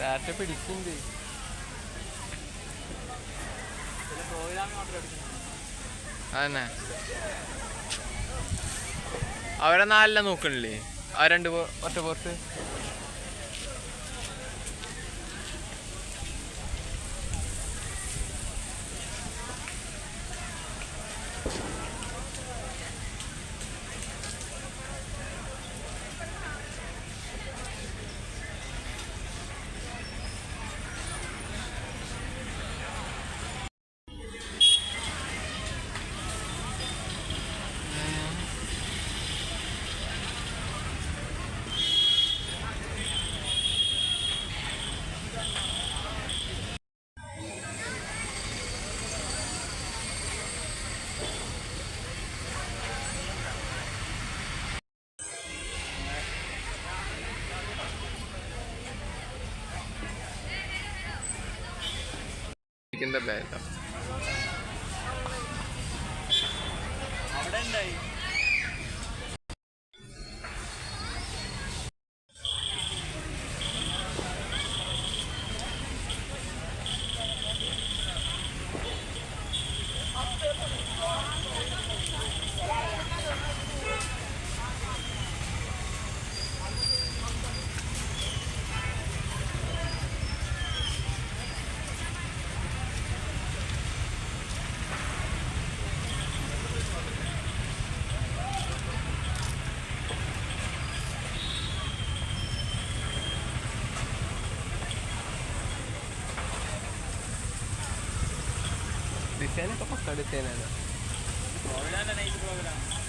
Data പിടിക്കുന്നുണ്ട് അതന്നെ. അവരെ നാലിനെ നോക്കണില്ലേ? ആ രണ്ട് ഒറ്റ പുറത്ത് ഇരിക്കുന്ന ബാഗാ അവിടെ ഉണ്ടായി ഡിസൈനൊക്കെ പക്ക ഡിസൈനാണ് പ്രോഗ്രാം നൈറ്റ് പ്രോഗ്രാം കാണിച്ചാൽ അത് മറ്റൊരു റീൽ ഫുഡ്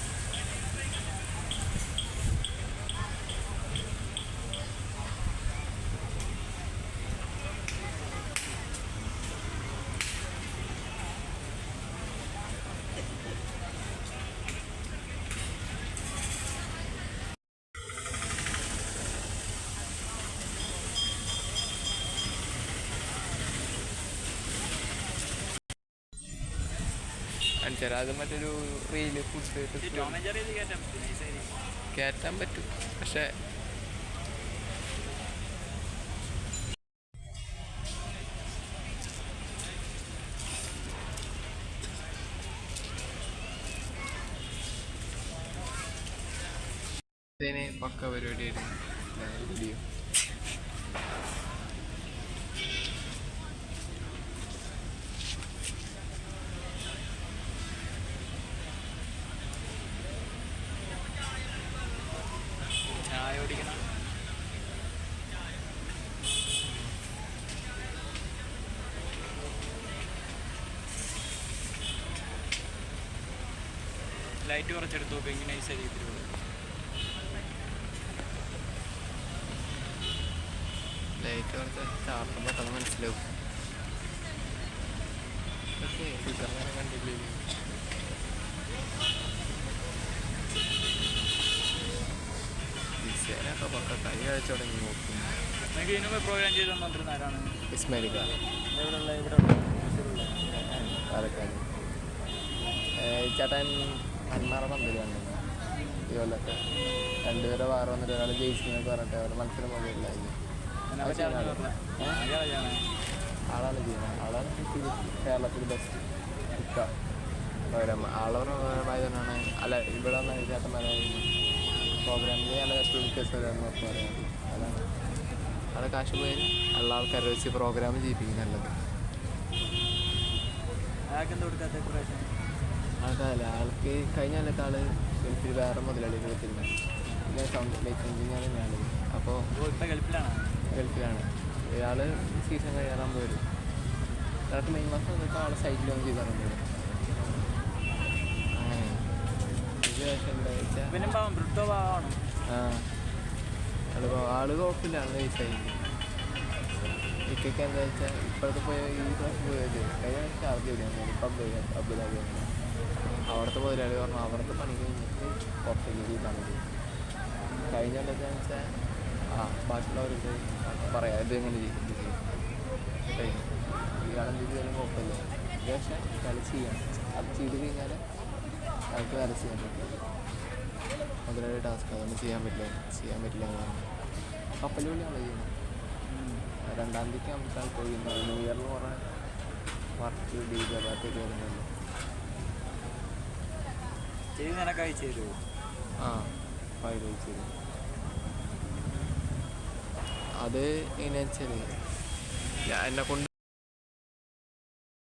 ആൻഡ് ജെറി ഇത് കയറ്റാൻ പറ്റും നൈസായിരിക്കും കയറ്റാൻ പറ്റും പക്ഷെ ഇതിന് പക്ക പരിപാടിയായിരുന്നു. വീഡിയോ ചായ ഓടിക്കണം ലൈറ്റ് കുറച്ചെടുത്ത് നോക്കുക ഇങ്ങനെ ഈ ശരീരത്തിലൂടെ ലൈറ്റ് കുറച്ച് ചാർത്തുമ്പോൾ അത് മനസ്സിലാവും. ഓക്കെ തുടങ്ങി നോക്കും. നിങ്ങൾക്ക് ഇതിനു മുമ്പ് പ്രോഗ്രാം ചെയ്ത് തന്നിരുന്ന ആരാണ്? ഇസ്മാലിക്ക എവിടെയുള്ള ഇവിടെ പാലക്കാട്. ചേട്ടൻ അന്മാറ പന്തലാണ് കൊല്ലത്തെ. രണ്ടുപേരെ വേറെ വന്നിട്ട് ഒരാൾ ജയിച്ചെന്നൊക്കെ പറഞ്ഞിട്ട് അവരുടെ മത്സരം അയാളെയാണ് ആളാണ് ചെയ്യുന്നത്. ആളാണ് കേരളത്തിൽ ബെസ്റ്റ് ഇക്ക. പകരം ആളവർ അല്ല ഇവിടെ വന്ന ചേട്ടന്മാരായിരുന്നു. പ്രോഗ്രാമിൽ നല്ല ഉറപ്പ് പറയാം. അതാണ്. അവിടെ കാശ് പോയി. ഉള്ള ആൾക്കാരെ വെച്ച് പ്രോഗ്രാം ചെയ്യിപ്പിക്കും നല്ലത്. ആൾക്കല്ല ആൾക്ക് കഴിഞ്ഞ കാലത്ത് ആൾ ഗൾഫിൽ വേറെ മുതലാളി വെച്ചിരുന്നു പിന്നെ സൗണ്ട് ലൈറ്റ് എഞ്ചിനീയർ തന്നെയാണ് അപ്പോൾ ഗൾഫിലാണോ? ഗൾഫിലാണ്. ഇയാൾ സീസൺ കഴിയാറാകുമ്പോൾ വരും. ഇയാൾക്ക് മെയ് മാസം ആളെ സൈറ്റിൽ ലോഞ്ച് ചെയ്താറുണ്ട് അങ്ങനെ ഇത് പക്ഷേ എന്താ വെച്ചാൽ പിന്നെ പാവം ആൾ ആൾ അവിടുത്തെ മുതലാളി പറഞ്ഞു അവിടുത്തെ പണി കഴിഞ്ഞിട്ട് പുറത്തേക്ക് ചെയ്താൽ കഴിഞ്ഞ വെച്ചാൽ ആ ബാക്കിയുള്ളവർക്ക് പറയാം ഇത് എങ്ങനെ ചെയ്യും. ഇയാളെന്ത് ചെയ്താലും കുഴപ്പമില്ല. പക്ഷേ കളി ചെയ്യണം. അത് ചെയ്ത് കഴിഞ്ഞാൽ അയാൾക്ക് വേറെ ചെയ്യാൻ പറ്റില്ല മുതലാളി ടാസ്ക് അതൊന്നും ചെയ്യാൻ പറ്റില്ല. ചെയ്യാൻ പറ്റില്ല എന്ന് പറഞ്ഞു. കപ്പലുള്ളിയാണ് ചെയ്യുന്നത്? രണ്ടാം തീയതിക്ക് നമുക്ക് ആൾക്ക് ഒഴിയുന്നത് ന്യൂ ഇയറിൽ കുറേ വർക്ക് ഡി അല്ലാത്തൊക്കെ വരുന്നുണ്ട് ചെയ്ത് നിനക്ക് അയച്ചു തരുമോ? ആ ഫയൽ അയച്ചു തരും. അത് എങ്ങനെയാ വെച്ചാൽ എന്നെ കൊണ്ട്